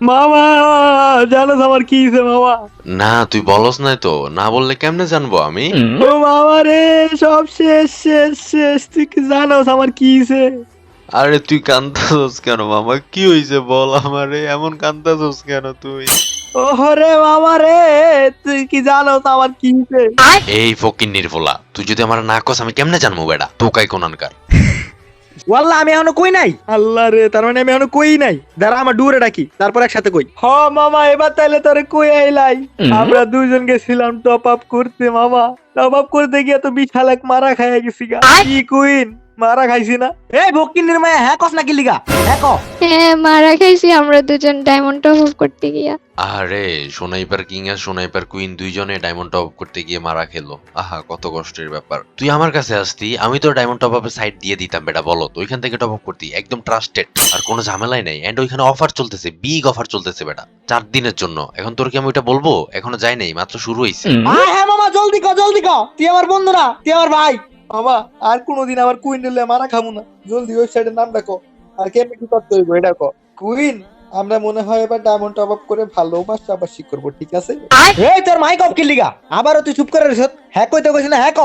মামা জানো আমার কি হয়েছে মামা। না তুই বলস নাই তো। না বললে কেমনে জানব আমি? ও মামা রে সব শেষ শেষ শেষ। তুই কি জানো আমার কি হয়েছে? আরে তুই কান্দাছস কেন মামা? কি হইছে বল আমারে এমন কান্দাছস কেন তুই? ওরে মামা রে তুই কি জানো আমার কি হয়েছে? এই ফকির নির্ভোলা তুই যদি আমার না কস আমি কেমনে জানব বেটা? তোকাই কোনানকার। ওয়াল্লাহ আমি এখনও কই নাই? আল্লাহ রে তার মানে আমি এখনও কই নাই? দাঁড়া আমার ডুরে ডাকি তারপর একসাথে কই। হ মামা এবার তাইলে তোরে কই আইলাই? আমরা দুজন গেছিলাম টপ আপ করতে মামা। টপ আপ করতে গিয়ে তো বিশাল এক মারা খাইয়া গেছি গা। কি কুইন? মারা খাইছি না। এই ভক্তি নির্মায়া হ্যাঁ কস নাকি লিগা? হ্যাঁ ক হ্যাঁ মারা খাইছি আমরা দুজন ডায়মন্ড টপ আপ করতে গিয়া। আরে সোনাইপার কিং আর সোনাইপার কুইন দুইজনে ডায়মন্ড টপ করতে গিয়ে মারা খেলো। আহা কত কষ্টের ব্যাপার। তুই আমার কাছে আসতি আমি তো ডায়মন্ড টপ আপের সাইড দিয়ে দিতাম বেটা বলো তো। ওইখান থেকে টপ আপ করতি একদম ট্রাস্টেড আর কোনো ঝামেলাই নাই। এন্ড ওইখানে অফার চলতেছে বিগ অফার চলতেছে বেটা। চার দিনের জন্য। এখন তোর কি আমি ওইটা বলব? এখনও যাই নাই মাত্র শুরু হয়েছে হ্যাঁ হ্যাঁ মামা জলদি ক জলদি ক। তুই আমার বন্ধু না তুই আমার ভাই। মামা আর কোনোদিন আমার কুইন নিলে মারা খাব না। জলদি ওয়েবসাইটের নাম ডাকো আর কেমনি কি করতে হইব এটা কো কুইন আমরা মনে হয় এবার ডায়মন্ড টপ আপ করে ভালো পাশাপাশি করব ঠিক আছে? এই তোর মাইক অফ কি লিগা। আবারও তুই চুপ করে রইছ হ্যাঁ কইতে কইছ না হ্যাঁ ক।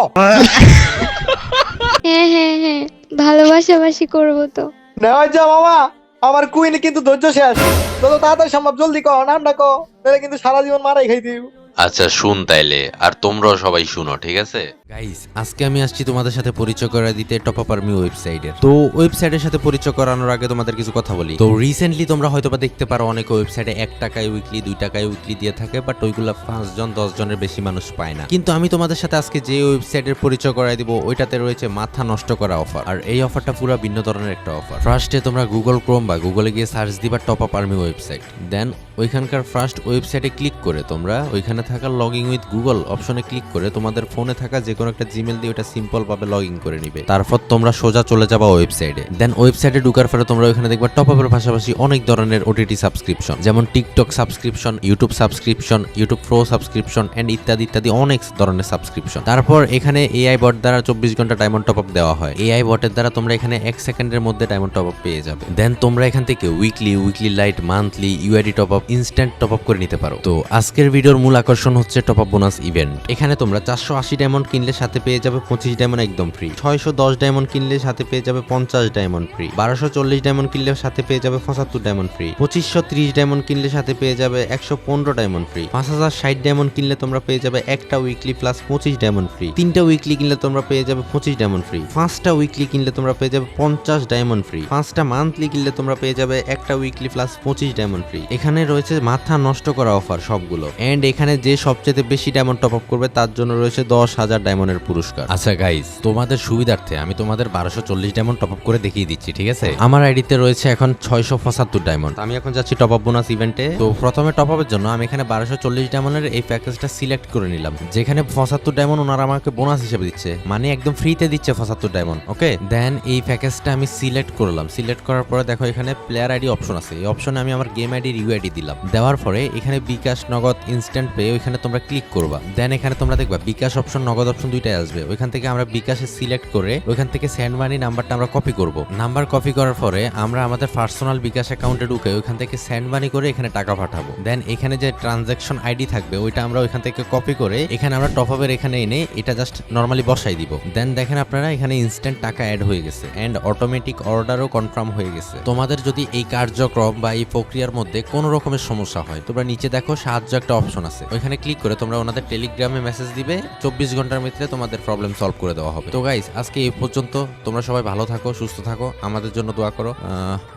হ্যাঁ হ্যাঁ হ্যাঁ ভালোবাসাবাসি করব তো। নেওয়া যা মামা আমার কুইন কিন্তু ধৈর্য শেষ। যত তাড়াতাড়ি সম্ভব জলদি কো নাম ডাকো। নাহলে কিন্তু সারা জীবন মারাই খাই দিব। আচ্ছা শুন তাইলে আর তোমরাও সবাই শুনো ঠিক আছে? গাইস আজকে আমি আসছি তোমাদের সাথে পরিচয় করে দিতে টপ আপ আর্মি ওয়েবসাইটের তো ওয়েবসাইটের সাথে পরিচয় করানোর আগে তোমাদের কিছু কথা বলি। তো রিসেন্টলি তোমরা হয়তোবা দেখতে পারো অনেক ওয়েবসাইটে এক টাকায় উইকলি দুই টাকায় উইকলি দিয়ে থাকে বাট ওইগুলো পাঁচজন দশ জনের বেশি মানুষ পায় না। কিন্তু আমি তোমাদের সাথে আজকে যে ওয়েবসাইটের পরিচয় করাই দিব ওইটাতে রয়েছে মাথা নষ্ট করা অফার আর এই অফারটা পুরো ভিন্ন ধরনের একটা অফার ফার্স্টে তোমরা গুগল ক্রোম বা গুগলে গিয়ে সার্চ দিবা top up army website then ওইখানকার ফার্স্ট ওয়েবসাইটে ক্লিক করে তোমরা ওইখানে থাকা লগ ইন উইথ গুগল অপশনে ক্লিক করে তোমাদের ফোনে থাকা যে কোনো একটা জিমেল দিয়ে ওটা সিম্পল ভাবে লগ ইন করে নিবে। তারপর তোমরা সোজা চলে যাবা ওয়েবসাইটে দেন ওয়েবসাইটে ঢুকার পরে তোমরা ওখানে দেখবা টপ আপের পাশাপাশি অনেক ধরনের ওটিটি সাবস্ক্রিপশন যেমন TikTok subscription YouTube subscription YouTube pro subscription and ইত্যাদি ইত্যাদি অনেক ধরনের সাবস্ক্রিপশন তারপর এখানে এআই বট দ্বারা চব্বিশ ঘণ্টা ডায়মন্ড টপ আপ দেওয়া হয়। এআই বটের দ্বারা তোমরা এখানে এক সেকেন্ডের মধ্যে ডায়মন্ড টপ আপ পেয়ে যাবে। দেন তোমরা এখান থেকে weekly weekly lite monthly UID top up instant top up করে নিতে পারো। তো আজকের ভিডিওর মূল আকর্ষণ হচ্ছে টপ আপ বোনাস ইভেন্ট এখানে তোমরা চারশো আশি ডায়মন্ড কিনলে সাথে পেয়ে যাবে পঁচিশ ডায়মন্ড একদম ফ্রি ছয়শো দশ ডায়মন্ড কিনলে সাথে পেয়ে যাবে পঞ্চাশ ডায়মন্ড ফ্রি বারোশো চল্লিশ ডায়মন্ড কিনলে সাথে পেয়ে যাবে পঁচাত্তর ডায়মন্ড ফ্রি পঁচিশশো ত্রিশ ডায়মন্ড কিনলে সাথে পেয়ে যাবে একশো পনেরো ডায়মন্ড ফ্রি পাঁচ হাজার ষাট ডায়মন্ড কিনলে তোমরা পেয়ে যাবে একটা উইকলি প্লাস পঁচিশ ডায়মন্ড ফ্রি তিনটা উইকলি কিনলে তোমরা পেয়ে যাবে পঁচিশ ডায়মন্ড ফ্রি পাঁচটা উইকলি কিনলে তোমরা পেয়ে যাবে পঞ্চাশ ডায়মন্ড ফ্রি পাঁচটা মান্থলি কিনলে তোমরা পেয়ে যাবে একটা উইকলি প্লাস পঁচিশ ডায়মন্ড ফ্রি এখানে রয়েছে মাথা নষ্ট করা অফার সবগুলো। এন্ড এখানে যে সবচেয়ে বেশি ডায়মন্ড টপ আপ করবে, তার জন্য রয়েছে দশ হাজার ডায়মন্ডের পুরস্কার। আচ্ছা গাইজ তোমাদের সুবিধার্থে আমি তোমাদের বারোশো চল্লিশ ডায়মন্ড টপ আপ করে দেখিয়ে দিচ্ছি ঠিক আছে? আমার আইডিতে রয়েছে এখন ছয়শো পঁচাত্তর ডায়মন্ড আমি এখন যাচ্ছি টপ আপ বোনাস ইভেন্টে তো প্রথমে টপ আপের জন্য আমি এখানে বারোশো চল্লিশ ডায়মন্ডের এই প্যাকেজটা সিলেক্ট করে নিলাম যেখানে পঁচাত্তর ডায়মন্ড ওনারা আমাকে বোনাস হিসেবে দিচ্ছে মানে একদম ফ্রিতে দিচ্ছে পঁচাত্তর ডায়মন্ড ওকে দেন এই প্যাকেজটা আমি সিলেক্ট করলাম। সিলেক্ট করার পরে দেখো এখানে প্লেয়ার আইডি অপশন আছে। এই অপশনে আমি আমার গেম আইডি ইউ আইডি দিলাম। দেওয়ার পরে এখানে বিকাশ নগদ ইনস্ট্যান্ট পে ওইখানে তোমরা ক্লিক করবা। দেন এখানে তোমরা দেখবা বিকাশ অপশন নগদ অপশন দুইটাই আসবে। ওইখান থেকে আমরা বিকাশে সিলেক্ট করে ওইখান থেকে সেন্ড মানি নাম্বারটা আমরা কপি করব। নাম্বার কপি করার পরে আমরা আমাদের পার্সোনাল বিকাশ অ্যাকাউন্টে ঢুকে ওইখান থেকে সেন্ড মানি করে এখানে টাকা পাঠাবো। দেন এখানে যে ট্রানজাকশন আইডি থাকবে, ওইটা আমরা ওইখান থেকে কপি করে এখানে আমরা টপ আপের এখানে এনে এটা জাস্ট নর্মালি বসাই দিব। দেন দেখেন আপনারা এখানে ইনস্ট্যান্ট টাকা অ্যাড হয়ে গেছে অ্যান্ড অটোমেটিক অর্ডারও কনফার্ম হয়ে গেছে। তোমাদের যদি এই কার্যক্রম বা এই প্রক্রিয়ার মধ্যে কোনো রকমের সমস্যা হয়, তোমরা নিচে দেখো সাহায্য একটা অপশন আছে। ওইখানে ক্লিক করে তোমরা ওনাদের টেলিগ্রামে মেসেজ দিবে, চব্বিশ ঘণ্টার ভিতরে তোমাদের প্রবলেম সলভ করে দেওয়া হবে। তো গাইস আজকে এই পর্যন্ত। তোমরা সবাই ভালো থাকো, সুস্থ থাকো। আমাদের জন্য দোয়া করো।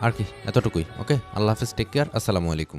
আর কি, এতটুকুই ওকে আল্লাহ হাফিজ টেক কেয়ার আসসালামু আলাইকুম।